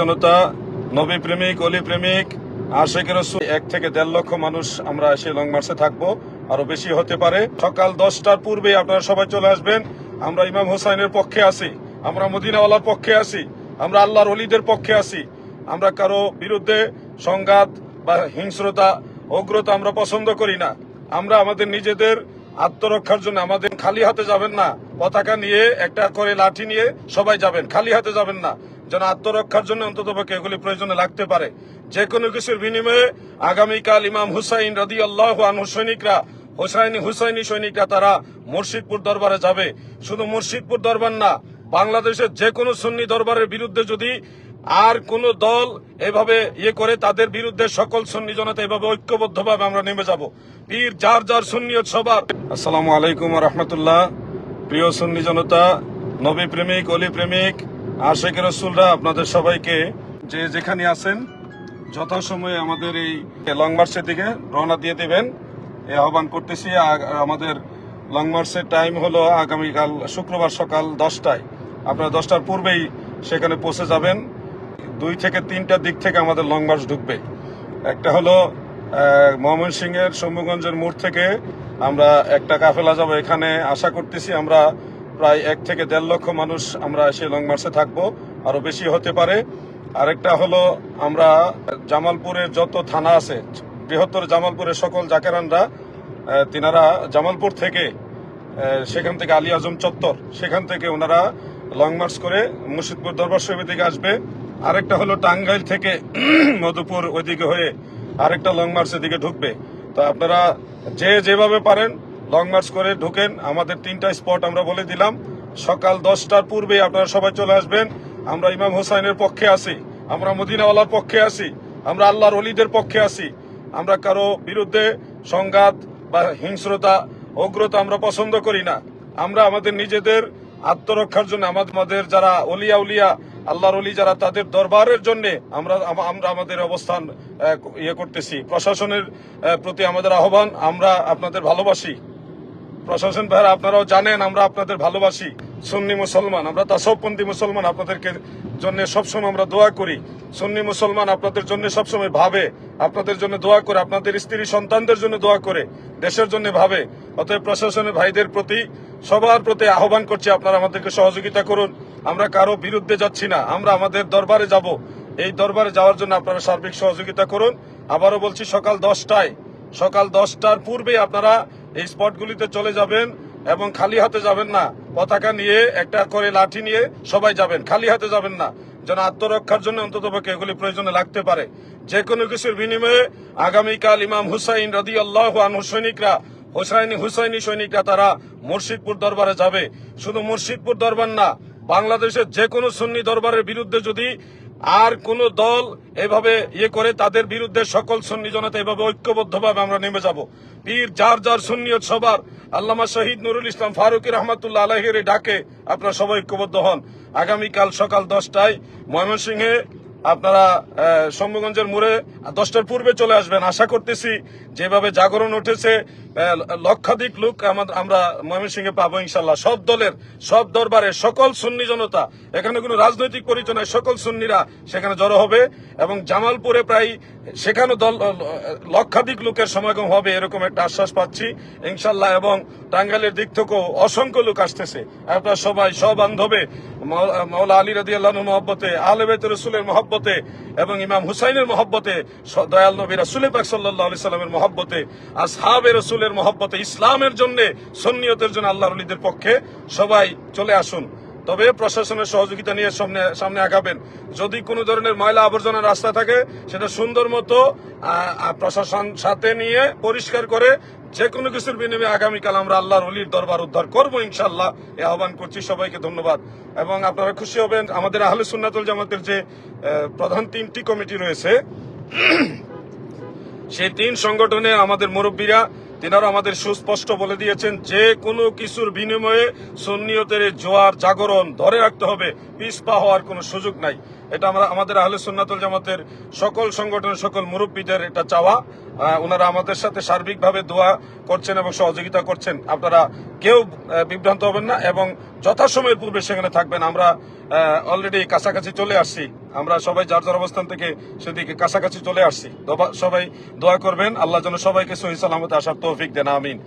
জনতা, নবী প্রেমিক, অলি প্রেমিক আশেকের এক থেকে দেড় লক্ষ মানুষ আমরা সেই লং মার্চে থাকব, আরও বেশি হতে পারে। সকাল দশটার পূর্বে আপনারা সবাই চলে আসবেন। আমরা ইমাম হোসাইনের পক্ষে আছি, আমরা মদিনাওয়ালার পক্ষে আছি, আমরা আল্লাহর অলিদের পক্ষে আছি। আমরা কারও বিরুদ্ধে সংঘাত বা হিংস্রতা অগ্রতা আমরা পছন্দ করি না। আমরা আমাদের নিজেদের আত্মরক্ষার জন্য আমাদের খালি হাতে যাবেন না। পতাকা নিয়ে, একটা করে লাঠি নিয়ে সবাই যাবেন। খালি হাতে যাবেন না। যেন আত্মরক্ষার জন্য অন্তত পক্ষে এগুলি প্রয়োজনে লাগতে পারে। যে কোনো কিছুর বিনিময়ে আগামীকাল ইমাম হুসাইন রাদি আল্লাহ সৈনিকরা, হোসাইনি হুসাইনি সৈনিকরা তারা মুর্শিদপুর দরবারে যাবে। শুধু মুর্শিদপুর দরবার না, বাংলাদেশের যে কোনো সুন্নি দরবারের বিরুদ্ধে যদি আর কোন দল এভাবে ইয়ে করে, তাদের বিরুদ্ধে সকল সুন্নি জনতা এভাবে ঐক্যবদ্ধভাবে আমরা নেমে যাব। পীর যার যার সুন্নিয়ত সবার। আসসালামু আলাইকুম রহমতুল্লাহ। প্রিয় সুন্নি জনতা, নবী প্রেমিক, অলি প্রেমিক, আশেখ রসুলরা, আপনাদের সবাইকে যে যেখানে আছেন, যথাসময়ে আমাদের এই লং মার্চের দিকে রওনা দিয়ে দেবেন। এই আহ্বান করতেছি আমাদের লং মার্চের টাইম হলো আগামীকাল শুক্রবার সকাল দশটায়। আপনারা দশটার পূর্বেই সেখানে পৌঁছে যাবেন। দুই থেকে তিনটার দিক থেকে আমাদের লং মার্চ ঢুকবে। একটা হলো ময়মনসিংহের, শম্ভুগঞ্জের মোড় থেকে আমরা একটা কাফেলা যাব এখানে। আশা করতেছি আমরা প্রায় এক থেকে দেড় লক্ষ মানুষ আমরা সেই লং মার্চে থাকব, আরও বেশি হতে পারে। আরেকটা হলো আমরা জামালপুরের যত থানা আছে, বৃহত্তর জামালপুরের সকল জাকেরানরা তিনারা জামালপুর থেকে সেখান থেকে আলী আজম চত্বর, সেখান থেকে ওনারা লং মার্চ করে মুর্শিদপুর দরবার শরীফের দিকে আসবে। আরেকটা হলো টাঙ্গাইল থেকে মধুপুর ওইদিকে হয়ে আরেকটা লং মার্চের দিকে ঢুকবে। তো আপনারা যে যেভাবে পারেন লং মার্চ করে ঢুকেন। আমাদের তিনটা স্পট আমরা বলে দিলাম। সকাল দশটার পূর্বে আপনারা সবাই চলে আসবেন। আমরা ইমাম হোসাইনের পক্ষে আছি, আমরা মদিনাওয়ালার পক্ষে আছি, আমরা আল্লাহর অলিদের পক্ষে আছি। আমরা কারও বিরুদ্ধে সংঘাত বা হিংস্রতা অগ্রতা আমরা পছন্দ করি না। আমরা আমাদের নিজেদের আত্মরক্ষার জন্য আমাদের যারা অলিয়া উলিয়া আল্লাহর অলি যারা তাদের দরবারের জন্য আমরা আমরা আমাদের অবস্থান ইয়ে করতেছি। প্রশাসনের প্রতি আমাদের আহ্বান, আমরা আপনাদের ভালোবাসি। প্রশাসন ভাইরা, আপনারাও জানেন, আমরা আপনাদের ভালোবাসি। সুন্নি মুসলমান, আমরা তাসবপন্থী মুসলমান আপনাদেরকে জন্য সবসময় আমরা দোয়া করি। সুন্নি মুসলমান আপনাদের জন্য সবসময় ভাবে, আপনাদের জন্য দোয়া করে, আপনাদের স্ত্রী সন্তানদের জন্য দোয়া করে, দেশের জন্য ভাবে। অতএব প্রশাসনের ভাইদের প্রতি, সবার প্রতি আহ্বান করছি, আপনারা আমাদেরকে সহযোগিতা করুন। আমরা কারও বিরুদ্ধে যাচ্ছি না। আমরা আমাদের দরবারে যাব। এই দরবারে যাওয়ার জন্য আপনারা সার্বিক সহযোগিতা করুন। আবারও বলছি, সকাল দশটায়, সকাল দশটার পূর্বে আপনারা এই স্পটগুলিতে চলে যাবেন এবং খালি হাতে যাবেন না। পতাকা নিয়ে, একটা করে লাঠি নিয়ে সবাই যাবেন। খালি হাতে যাবেন না। যেন আত্মরক্ষার জন্য অন্তত পক্ষে এগুলি প্রয়োজনে লাগতে পারে। যে কোনো কিছুর বিনিময়ে আগামীকাল ইমাম হুসাইন রাদি আল্লাহ সৈনিকরা, হোসাইনি হুসাইনি সৈনিকরা তারা মুর্শিদপুর দরবারে যাবে। শুধু মুর্শিদপুর দরবার না বাংলাদেশের যে কোনো সুন্নি দরবারের বিরুদ্ধে যদি আর কোন দল এভাবে ইয়ে করে, তাদের বিরুদ্ধে সকল সুন্নি জনতা এভাবে ঐক্যবদ্ধভাবে আমরা নেমে যাব। পীর যার যার সুন্নিয়ত সবার, আল্লামা শহীদ নুরুল ইসলাম ফারুকি রহমতুল্লাহ আলহের ডাকে আপনারা সবাই ঐক্যবদ্ধ হন। আগামীকাল সকাল দশটায় ময়মনসিংহে আপনারা শম্ভুগঞ্জের মোড়ে দশটার পূর্বে চলে আসবেন। আশা করতেছি যেভাবে জাগরণ উঠেছে লক্ষাধিক লোক আমরা ময়মনসিংহে পাবো ইনশাল্লাহ। সব দলের, সব দরবারে সকল সুন্নি জনতা, এখানে কোনো রাজনৈতিক পরিচয় সকল সুন্নিরা সেখানে জড়ো হবে এবং জামালপুরে প্রায় সেখানে দল লক্ষাধিক লোকের সমাগম হবে এরকম একটা আশ্বাস পাচ্ছি। ইনশাল্লাহ এবং টাঙ্গাইলের দিক থেকেও অসংখ্য লোক আসতেছে। আপনার সবাই, সব বান্ধবে মৌলা আলী রাদি আল্লাহ মহব্বতে আলবেত রসুলের মহব্বতে এবং ইমাম হুসাইনের মহব্বতে দয়াল নবী রাসুল পাক সাল্লাহ আলি সাল্লামের মহব্বতে, আসহাবে রসুলের মহব্বতে, ইসলামের জন্য, সন্নিয়তের জন্য আল্লাহ রলিদের পক্ষে সবাই চলে আসুন। তবে প্রশাসনের সহযোগিতা নিয়ে সামনে সামনে আগাবেন। যদি কোনো ধরনের ময়লা আবর্জনা রাস্তা থাকে, সেটা সুন্দর মতো প্রশাসন সাথে নিয়ে পরিষ্কার করে যে কোনো কিছুর বিনিময়ে আগামীকাল আমরা আল্লাহর অলির দরবার উদ্ধার করব ইনশাল্লাহ এ আহ্বান করছি সবাইকে ধন্যবাদ। এবং আপনারা খুশি হবেন, আমাদের আহলে সুন্নাতুল জামাতের যে প্রধান তিনটি কমিটি রয়েছে, সেই তিন সংগঠনে আমাদের মুরব্বীরা তিনারা আমাদের সুস্পষ্ট বলে দিয়েছেন, যে কোনো কিছুর বিনিময়ে সুন্নিয়তের জোয়ার জাগরণ ধরে রাখতে হবে পিসপা হওয়ার কোনো সুযোগ নাই। এটা আমরা আমাদের আহলে সুন্নাতুল জামাতের সকল সংগঠনের সকল মুরব্বীদের এটা চাওয়া। ওনারা আমাদের সাথে সার্বিকভাবে দোয়া করছেন এবং সহযোগিতা করছেন। আপনারা কেউ বিভ্রান্ত হবেন না এবং যথাসময়ের পূর্বে সেখানে থাকবেন। আমরা অলরেডি কাছাকাছি চলে আসছি। আমরা সবাই যার যার অবস্থান থেকে সেদিকে কাছাকাছি চলে আসছি। সবাই দোয়া করবেন। আল্লাহ যেন সবাইকে সহি সালামতে আসার তৌফিক দেন। আমিন।